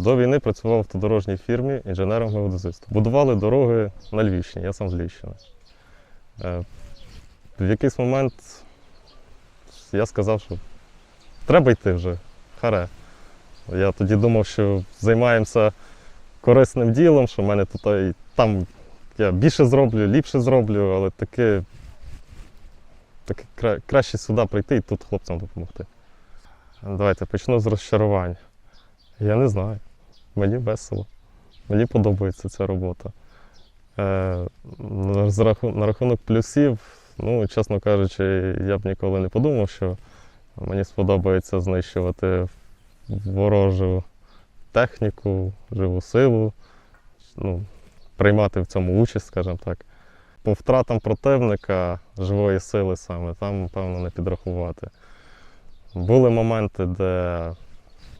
До війни працював в автодорожній фірмі інженером геодезистом. Будували дороги на Львівщині, я сам з Львівщини. Е, В якийсь момент я сказав, що треба йти вже, харе. Я тоді думав, що займаємося корисним ділом, що в мене тут і там я більше зроблю, ліпше зроблю, але таке, кра- краще сюди прийти і тут хлопцям допомогти. Давайте почну з розчарувань. Я не знаю. Мені весело. Мені подобається ця робота. Е, на, рахунок плюсів, ну, чесно кажучи, я б ніколи не подумав, що мені сподобається знищувати ворожу техніку, живу силу, ну, приймати в цьому участь, скажімо так. По втратам противника живої сили саме, там, певно, не підрахувати. Були моменти, де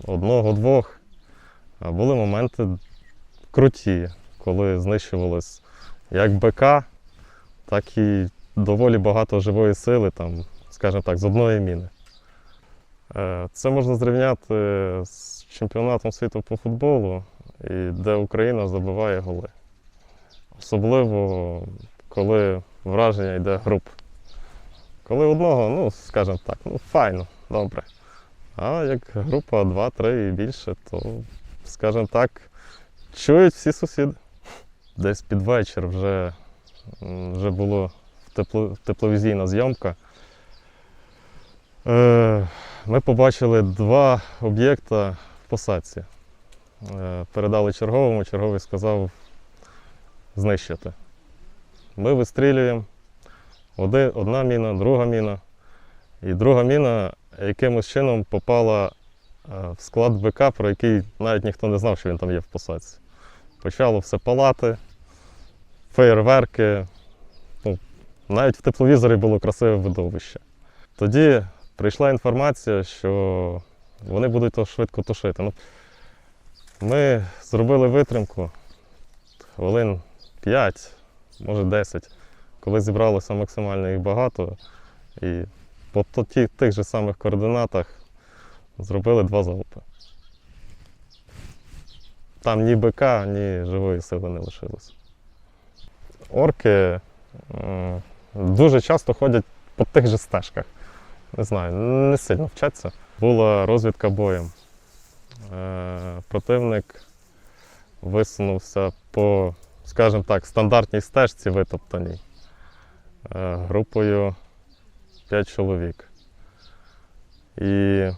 одного-двох, були моменти круті, коли знищувалось як БК, так і доволі багато живої сили, там, скажімо так, з одної міни. Е, Це можна зрівняти з чемпіонатом світу по футболу, і де Україна забиває голи. Особливо, коли враження йде груп. Коли одного, ну, скажімо так, ну файно, добре. А як група 2-3 і більше, то, скажімо так, чують всі сусіди. Десь під вечір вже, вже була тепло, тепловізійна зйомка. Е, ми побачили два об'єкта в посадці. Е, передали черговому, черговий сказав знищити. Ми вистрілюємо. Одна міна, друга міна. І друга міна якимось чином попала в склад БК, про який навіть ніхто не знав, що він там є в посадці. Почало все палати, феєрверки. Ну, навіть в тепловізорі було красиве видовище. Тоді прийшла інформація, що вони будуть то швидко тушити. Ну, ми зробили витримку хвилин 5, може 10, коли зібралося максимально їх багато. І по тих же самих координатах зробили два залпи. Там ні БК, ні живої сили не лишилось. Орки дуже часто ходять по тих же стежках. Не знаю, не сильно вчаться. Була розвідка боєм. Е, Противник висунувся по, скажімо так, стандартній стежці витоптаній е, групою 5 чоловік. І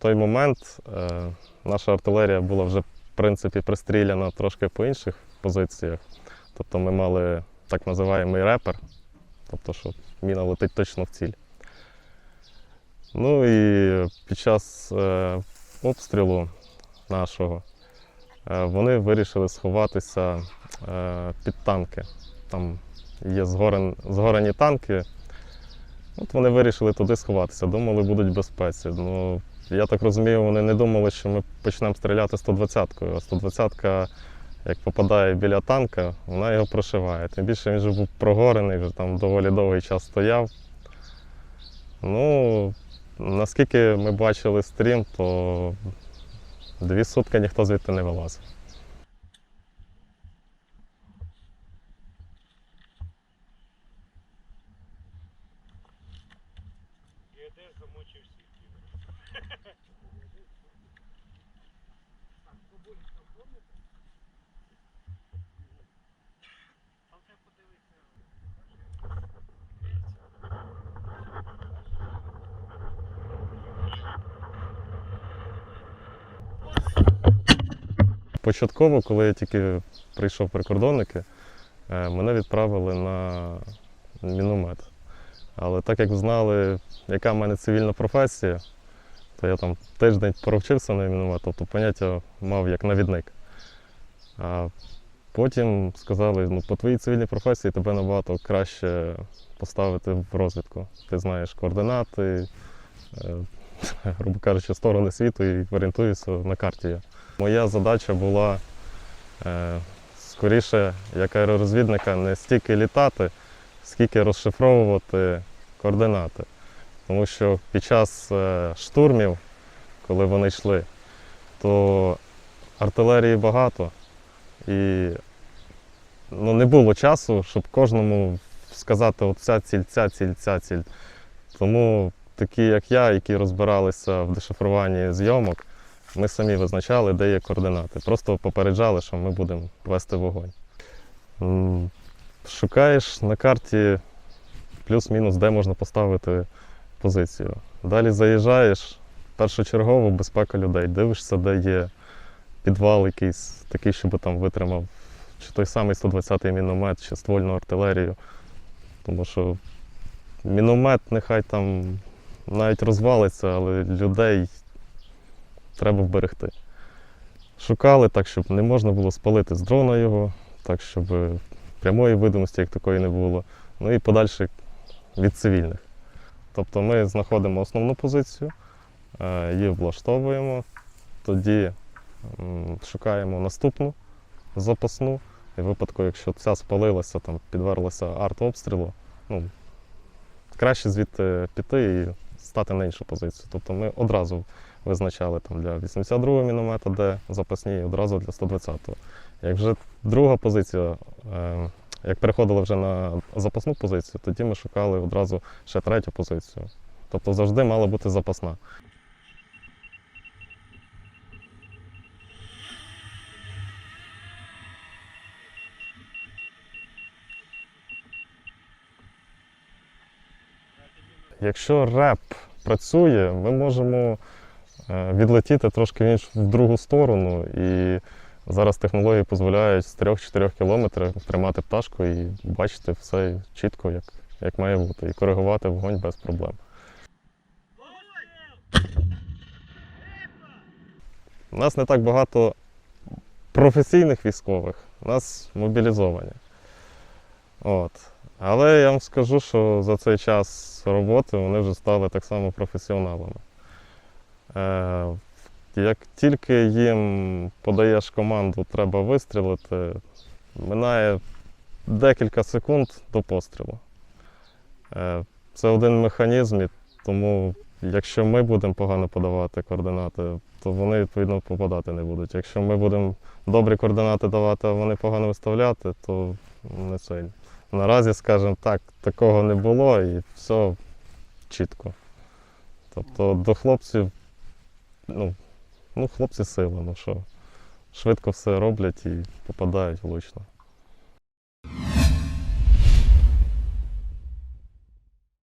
в той момент е, наша артилерія була вже, в принципі, пристріляна трошки по інших позиціях. Тобто ми мали так називаємий репер, тобто, що міна летить точно в ціль. Ну і під час е, обстрілу нашого е, вони вирішили сховатися під танки. Там є згорен, згорені танки. От вони вирішили туди сховатися, думали, будуть в безпеці. Ну, я так розумію, вони не думали, що ми почнемо стріляти 120-кою. А 120-ка, як попадає біля танка, вона його прошиває. Тим більше він вже був прогорений, вже там доволі довгий час стояв. Ну, наскільки ми бачили стрім, то дві сутки ніхто звідти не вилазив. Я теж замочив всіх. Там треба подивитися. Початково, коли я тільки прийшов прикордонники, е, мене відправили на міномет. Але так як знали, яка в мене цивільна професія, то я там тиждень провчився на міномет, тобто поняття мав як навідник. А потім сказали, ну по твоїй цивільній професії тебе набагато краще поставити в розвідку. Ти знаєш координати, е, грубо кажучи, сторони світу і орієнтуєшся на карті. Моя задача була е, скоріше, як аеророзвідника, не стільки літати, скільки розшифровувати координати. Тому що під час е, штурмів, коли вони йшли, то артилерії багато. І ну, не було часу, щоб кожному сказати, от ця ціль, ця ціль, ця ціль. Тому такі, як я, які розбиралися в дешифруванні зйомок, ми самі визначали, де є координати. Просто попереджали, що ми будемо вести вогонь. Шукаєш на карті плюс-мінус, де можна поставити позицію. Далі заїжджаєш, першочергово безпека людей. Дивишся, де є підвал якийсь, такий, щоб там витримав чи той самий 120-й міномет, чи ствольну артилерію. Тому що міномет нехай там навіть розвалиться, але людей треба вберегти. Шукали так, щоб не можна було спалити з дрона його, так, щоб прямої видимості як такої не було. Ну і подальше від цивільних. Тобто ми знаходимо основну позицію, е, її влаштовуємо, тоді шукаємо наступну запасну. І в випадку, якщо ця спалилася, там підверлася артобстрілу, ну, краще звідти піти і стати на іншу позицію. Тобто ми одразу визначали там, для 82-го міномета, де запасні, і одразу для 120-го. Як вже друга позиція, е, як переходили вже на запасну позицію, тоді ми шукали одразу ще третю позицію. Тобто завжди мала бути запасна. Якщо реп працює, ми можемо е, відлетіти трошки в іншу в другу сторону. І зараз технології дозволяють з 3-4 кілометрів тримати пташку і бачити все чітко, як, як має бути, і коригувати вогонь без проблем. У нас не так багато професійних військових, у нас мобілізовані. От. Але я вам скажу, що за цей час роботи вони вже стали так само професіоналами. Як тільки їм подаєш команду, треба вистрілити, минає декілька секунд до пострілу. Е, це один механізм, тому якщо ми будемо погано подавати координати, то вони відповідно попадати не будуть. Якщо ми будемо добрі координати давати, а вони погано виставляти, то не сильно. Наразі, скажімо так, такого не було і все чітко. Тобто до хлопців, ну, ну хлопці сила, ну що, швидко все роблять і попадають влучно.